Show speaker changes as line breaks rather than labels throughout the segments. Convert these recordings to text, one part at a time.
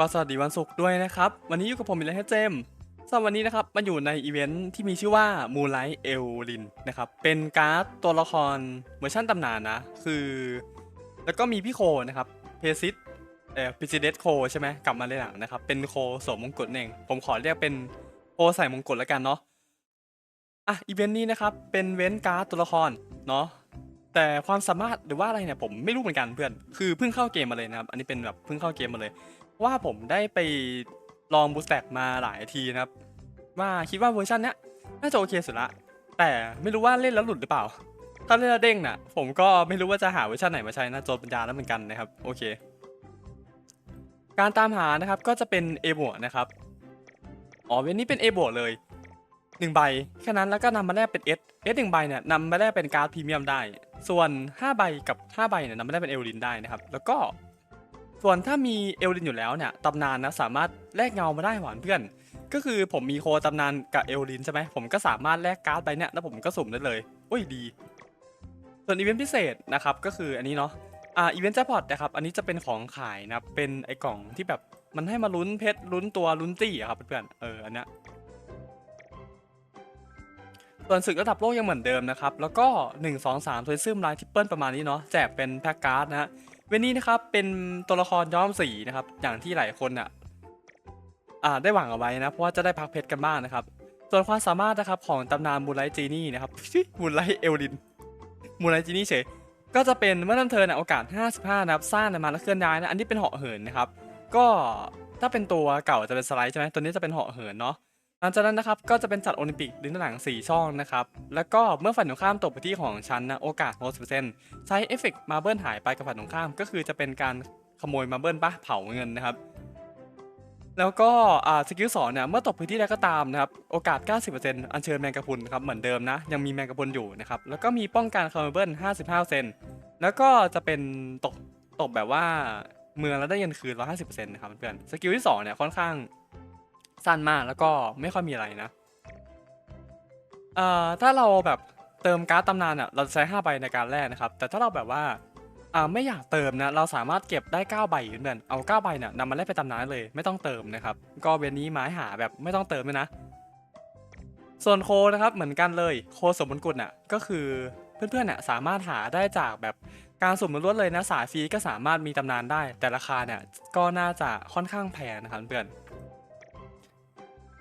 ก็สวัสดีวันศุกร์ด้วยนะครับ วันนี้อยู่กับผมอีกแล้วฮะเจมส์สำหรับวันนี้นะครับมาอยู่ในอีเวนท์ที่มีชื่อว่า Moonlight e l r i n นะครับเป็นการ์ดตัวละครเวอร์ชันตำนานนะ คือ แล้วก็มีพี่โคนะครับเพซิสเอ่อพิซิเดสโคใช่ไหมกลับมาในหลังนะครับ เป็นโคสวมมงกุฎเอง ผมขอเรียกเป็นโคใส่มงกุฎแล้วกันเนาะอะอีเวนต์นี้นะครับเป็นเว้นการ์ดตัวละครเนาะแต่ความสามารถหรือว่าอะไรเนี่ยผมไม่รู้เหมือนกันเพื่อน คือเพิ่งเข้าเกมมาเลยนะครับ อันนี้เป็นแบบเพิ่งเข้าเกมมาเลย ว่าผมได้ไปลองบูสแต็กมาหลายทีนะครับ ว่าคิดว่าเวอร์ชันเนี้ยน่าจะโอเคสุดละ แต่ไม่รู้ว่าเล่นแล้วหลุดหรือเปล่า ถ้าเล่นแล้วเด้งน่ะ ผมก็ไม่รู้ว่าจะหาเวอร์ชันไหนมาใช้นะโจนปัญญาแล้วเหมือนกันนะครับ โอเค การตามหานะครับก็จะเป็น A บวกนะครับ อ๋อเวนนี้เป็น A บวกเลยหนึ่งใบแค่นั้นแล้วก็นำมาแลกเป็น S S หนึ่งใบเนี่ยนำมาแลกเป็นการ์ดพรีเมียมได้ ส่วน 5 ใบกับ 5 ใบเนี่ยนำมาแลกเป็นเอลลินได้นะครับ แล้วก็ ส่วนถ้ามีเอลลินอยู่แล้วเนี่ยตำนานนะสามารถแลกเงามาได้หวานเพื่อน ก็คือผมมีโคตำนานกับเอลลินใช่ไหมผมก็สามารถแลกการ์ดไปเนี่ยแล้วผมก็สุ่มได้เลยโอ้ยดี ส่วนอีเวนต์พิเศษนะครับก็คืออันนี้เนาะอ่าอีเวนต์แจ็คพอตนะครับอันนี้จะเป็นของขายนะเป็นไอ้กล่องที่แบบมันให้มาลุ้นเพชรลุ้นตัวลุ้นตี้อะครับเพื่อนเอออันเนี้ยส่วนศึกระดับโลกยังเหมือนเดิมนะครับ แล้วก็ 1 2 3ทวยซึมไลท์ทิปเปิลประมาณนี้เนาะแจกเป็นแพ็กการ์ดนะฮะ เวนนี้นะครับเป็นตัวละครย้อมสีนะครับ อย่างที่หลายคนอะอ่าได้หวังเอาไว้นะ เพราะว่าจะได้พักเพชรกันบ้างนะครับ ส่วนความสามารถนะครับของตำนานมูลไลจีนี่นะครับมูลไลเอลลินมูลไลจีนี่เฉยก็จะเป็นเมื่อนั้นเธอน่ะโอกาส 55 นะครับ สร้างในมาแล้วเคลื่อนย้ายนะ อันนี้เป็นเหาะเหินนะครับ ก็ถ้าเป็นตัวเก่าจะเป็นสไลด์ใช่ไหมตัวนี้จะเป็นเหาะเหินเนาะ หลังจากนั้นนะครับก็จะเป็นจัดโอลิมปิกลิ้นหลัง 4 ช่องนะครับ แล้วก็เมื่อฝั่งตรงข้ามตกไปที่ของชั้นนะโอกาส60%ใช้เอฟเฟกต์มาเบิลหายไปกับฝั่งตรงข้ามก็คือจะเป็นการขโมยมาเบิลปะเผาเงินนะครับ แล้วก็อ่าสกิลสองเนี่ยเมื่อตกพื้นที่ใดก็ตามนะครับโอกาส 90%อัญเชิญแมงกะพุนครับเหมือนเดิมนะยังมีแมงกะพุนอยู่นะครับแล้วก็มีป้องกันคาร์เบิล55%แล้วก็จะเป็นตกตกแบบว่าเมืองแล้วได้เงินคืน150%นะครับเพื่อนสกิลที่สองเนี่ยค่อนข้าง สั้นมากแล้วก็ไม่ค่อยมีอะไรนะเอ่อถ้าเราแบบเติมการ์ดตำนานอะเราจะใช้5ใบในการแรกนะครับ แต่ถ้าเราแบบว่าอ่าไม่อยากเติมนะเราสามารถเก็บได้ 9 ใบอยู่เพื่อนเอา 9 ใบเนี่ยนำมาแลกไปตำนานเลย ไม่ต้องเติมนะครับ ก็เวนนี้ไม้หาแบบไม่ต้องเติมเลยนะ ส่วนโคนะครับเหมือนกันเลยโคสมบนกุฎน่ะก็คือเพื่อนๆน่ะสามารถหาได้จากแบบการสุ่มล้วนเลยนะสายฟรีก็สามารถมีตำนานได้ แต่ราคาเนี่ยก็น่าจะค่อนข้างแพงนะครับเพื่อน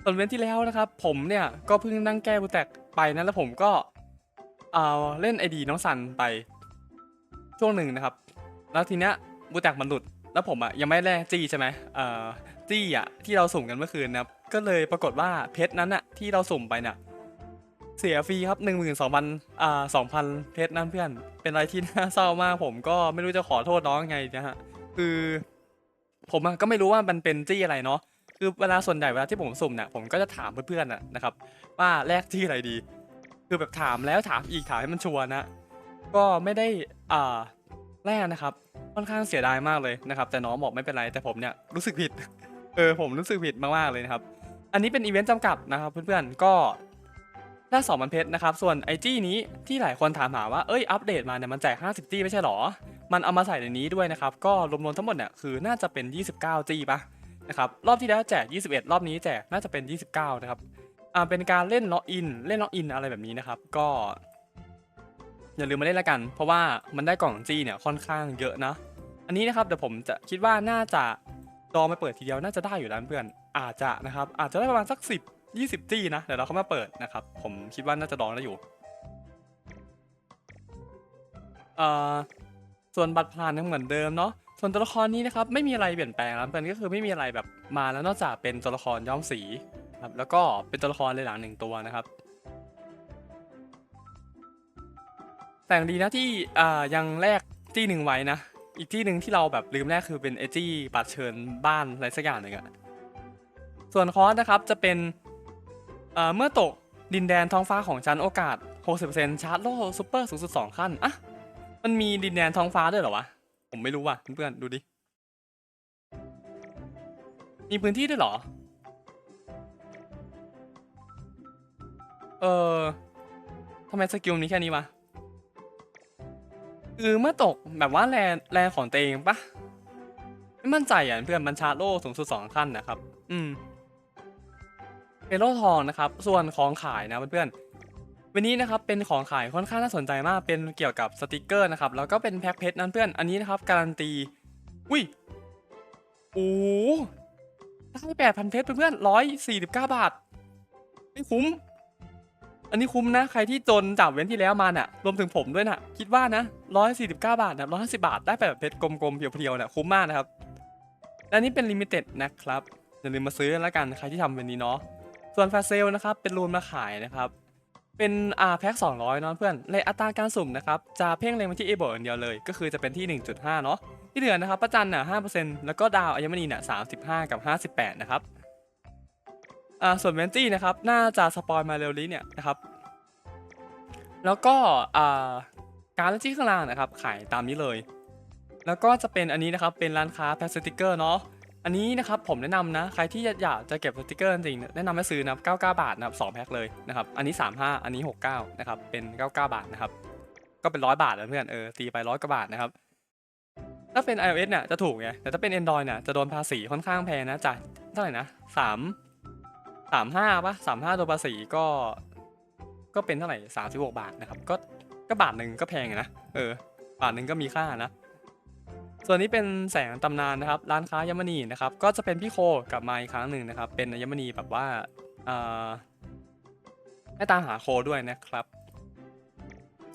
ส่วนเว้นที่แล้วนะครับ ผมเนี่ยก็เพิ่งนั่งแก้บูแตกไปนะแล้วผมก็เอาเล่นไอดีน้องซันไป ช่วงหนึ่งนะครับ แล้วทีเนี้ยบูแตกมันหลุด แล้วผมอะยังไม่แลกจี้ใช่ไหมเอ่อจี้อะที่เราสุ่มกันเมื่อคืนนะครับก็เลยปรากฏว่าเพชรนั้นอะที่เราสุ่มไปเนี่ยเสียฟรีครับหนึ่งหมื่นสองพันอ่าสองพันเพชรนั่นเพื่อน เป็นอะไรที่น่าเศร้ามาก ผมก็ไม่รู้จะขอโทษน้องไงนะฮะ คือ ผมอะก็ไม่รู้ว่ามันเป็นจี้อะไรเนาะ คือเวลาส่วนใหญ่เวลาที่ผมสุ่มเนี่ยผมก็จะถามเพื่อนๆนะนะครับ ว่าแลกจี้อะไรดี คือแบบถามแล้วถามอีกถามให้มันชัวร์นะ ก็ไม่ได้อ่าแรกนะครับ ค่อนข้างเสียดายมากเลยนะครับ แต่น้องบอกไม่เป็นไรแต่ผมเนี่ยรู้สึกผิด เออผมรู้สึกผิดมากๆเลยนะครับ อันนี้เป็นอีเวนต์จำกัดนะครับ เพื่อนๆก็ได้สองพันเพชรนะครับ ส่วนไอจี้นี้ที่หลายคนถามหาว่า เอ้ย อัปเดตมาเนี่ยมันแจก 50 จี้ไม่ใช่หรอ มันเอามาใส่ในนี้ด้วยนะครับ ก็รวมๆทั้งหมดเนี่ยคือน่าจะเป็น 29 จี้ปะ นะครับรอบที่แล้วแจก 21 รอบนี้แจกน่าจะเป็น 29 นะครับอ่าเป็นการเล่นล็อกอินเล่นล็อกอินอะไรแบบนี้นะครับ ก็อย่าลืมมาเล่นละกัน เพราะว่ามันได้กล่องจีเนี่ยค่อนข้างเยอะนะ อันนี้นะครับเดี๋ยวผมจะคิดว่าน่าจะดองไปเปิดทีเดียวน่าจะได้อยู่แล้วเพื่อนอาจจะนะครับอาจจะได้ประมาณสัก 10 20จี้นะเดี๋ยวเราเข้ามาเปิดนะครับผมคิดว่าน่าจะดองได้อยู่เอ่อส่วนบัตรผ่านยังเหมือนเดิมเนาะ ส่วนตัวละครนี้นะครับไม่มีอะไรเปลี่ยนแปลงแล้วเพื่อนก็คือไม่มีอะไรแบบมาแล้วนอกจากเป็นตัวละครย้อมสีครับแล้วก็เป็นตัวละครเลยหลังหนึ่งตัวนะครับ แต่ย่างดีนะที่อ่ายังแลกจี้หนึ่งไว้นะ อีกที่หนึ่งที่เราแบบลืมแรกคือเป็นไอจี้บัตรเชิญบ้านอะไรสักอย่างหนึ่งอะส่วนคอร์สนะครับจะเป็นเอ่อเมื่อตกดินแดนท้องฟ้าของชั้นโอกาส 60%ชาร์จโล่ซูเปอร์สูงสุด2ขั้นอะมันมีดินแดนท้องฟ้าด้วยเหรอวะ ผมไม่รู้ว่ะเพื่อนๆดูดิ มีพื้นที่ด้วยเหรอ เออทำไมสกิลนี้แค่นี้วะ คือเมื่อตกแบบว่าแลแลของตัวเองปะไม่มั่นใจอะเพื่อนมันชาโล่สูงสุดสองขั้นนะครับ อืมเป็นโล่ทองนะครับ ส่วนของขายนะเพื่อนๆ วันนี้นะครับเป็นของขายค่อนข้างน่าสนใจมาก เป็นเกี่ยวกับสติกเกอร์นะครับ แล้วก็เป็นแพ็คเพชรนั้นเพื่อน อันนี้นะครับการันตี อุ้ย โอ้ได้แปดพันเพชรเพื่อนร้อยสี่สิบเก้าบาท ไม่คุ้ม อันนี้คุ้มนะ ใครที่จนจากเว้นที่แล้วมาน่ะ รวมถึงผมด้วยน่ะ คิดว่านะร้อยสี่สิบเก้าบาทนะร้อยห้าสิบาท ได้แบบเพชรกลมๆเพียวๆน่ะคุ้มมากนะครับ และนี้เป็นลิมิเต็ดนะครับ อย่าลืมมาซื้อแล้วกัน ใครที่ทำเป็นนี้เนาะ ส่วนแฟชเซลนะครับ เป็นรูนมาขายนะครับ เป็นอ่าแพ็ค200เนาะเพื่อนในอัตราการสุ่มนะครับจะเพ่งเล็งไปที่เอโบอย่างเดียวเลย ก็คือจะเป็นที่ 1.5 เนาะที่เหลือนะครับประจันน่ะ5%แล้วก็ดาวอัญมณีน่ะ35 กับ 58 นะครับอ่าส่วนเวนตี้นะครับน่าจะสปอยมาเร็วนี้เนี่ยนะครับแล้วก็อ่าการดที่ข้างล่างนะครับขายตามนี้เลย แล้วก็จะเป็นอันนี้นะครับเป็นร้านค้าแพ็คสติกเกอร์เนาะ อันนี้นะครับผมแนะนำนะ ใครที่อยากจะเก็บสติกเกอร์จริงแนะนำให้ซื้อนะครับ99 บาทนะครับ2แพ็คเลยนะครับอันนี้ 35 อันนี้ 69 นะครับเป็น 99 บาทนะครับก็เป็นร้อยบาทแล้วเพื่อนเออตีไปร้อยกว่าบาทนะครับถ้าเป็น iOS เนี่ยจะถูกไงแต่ถ้าเป็น Android เนี่ยจะโดนภาษีค่อนข้างแพงนะจ่ายเท่าไหร่นะสามสามห้าปะสามห้าโดนภาษีก็ ก็เป็นเท่าไหร่สามสิบาทนะครับก็ก็บาทหนึ่งก็แพงนะเออบาทหนึ่งก็มีค่านะ ส่วนนี้เป็นแสงตำนานนะครับ ร้านค้ายมณีนะครับ ก็จะเป็นพี่โคกลับมาอีกครั้งหนึ่งนะครับ เป็นยมณีแบบว่าอ่าให้ตามหาโคด้วยนะครับ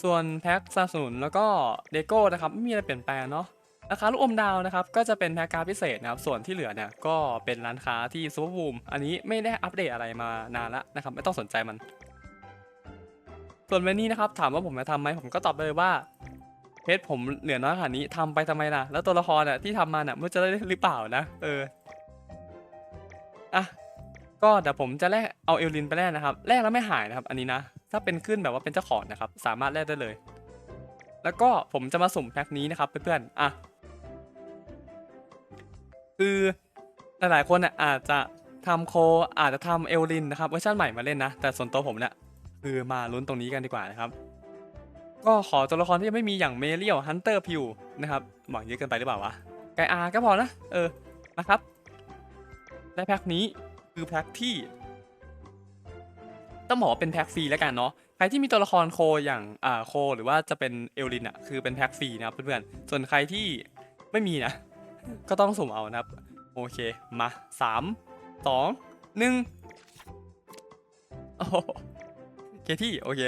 ส่วนแพ็คสนับสนุนแล้วก็เดโก้นะครับไม่มีอะไรเปลี่ยนแปลงเนาะราคาลูกอมดาวนะครับ ก็จะเป็นแพ็คการพิเศษนะครับ ส่วนที่เหลือเนี่ยก็เป็นร้านค้าที่ซูเปอร์บูมอันนี้ไม่ได้อัปเดตอะไรมานานละนะครับ ไม่ต้องสนใจมัน ส่วนเวนนี้นะครับ ถามว่าผมจะทำไหมผมก็ตอบไปเลยว่า เพจผมเหลือน้อยขนาดนี้ทำไปทำไมล่ะ แล้วตัวละครอะที่ทำมาเนี่ยมันจะได้หรือเปล่านะเอออะก็เดี๋ยวผมจะแลกเอาเอลลินไปแลกนะครับแลกแล้วไม่หายนะครับ อันนี้นะ ถ้าเป็นขึ้นแบบว่าเป็นเจ้าของนะครับ สามารถแลกได้เลย แล้วก็ผมจะมาสุ่มแพ็คนี้นะครับเพื่อนๆอะคือหลายๆคนน่ะอาจจะทำโคอาจจะทำเอลลินนะครับเวอร์ชันใหม่มาเล่นนะ แต่ส่วนตัวผมเนี่ยคือมาลุ้นตรงนี้กันดีกว่านะครับ ก็ขอตัวละครที่ยังไม่มีอย่างเมเรียลฮันเตอร์พิวนะครับหวังเยอะเกินไปหรือเปล่าวะไกอาก็พอนะ เออนะครับ และแพ็คนี้คือแพ็คที่ต้องบอกว่าเป็นแพ็คฟรีแล้วกันเนาะใครที่มีตัวละครโคอย่างอ่าโค หรือว่าจะเป็นเอลลินอะคือเป็นแพ็คฟรีนะครับเพื่อนๆส่วนใครที่ไม่มีนะ ก็ต้องสุ่มเอานะครับ โอเคมาสามสองหนึ่งโอ้โหเคที่โอเค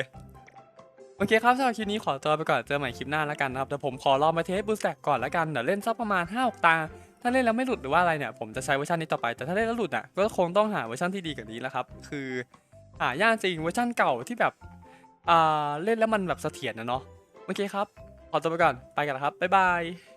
โอเคครับสำหรับคลิปนี้ขอตัวไปก่อนเจอใหม่คลิปหน้าแล้วกันนะครับเดี๋ยวผมขอลองมาเทสบูสแต็กก่อนแล้วกันเดี๋ยวเล่นสักประมาณ5้าตา ถ้าเล่นแล้วไม่หลุดหรือว่าอะไรเนี่ยผมจะใช้เวอร์ชันนี้ต่อไปแต่ถ้าเล่นแล้วหลุดอะก็คงต้องหาเวอร์ชันที่ดีกว่านี้แล้วครับคือหายากจริงเวอร์ชันเก่าที่แบบอ่าเล่นแล้วมันแบบเสถียรนะเนาะโอเคครับขอตัวไปก่อนไปกันแล้วครับบ๊ายบาย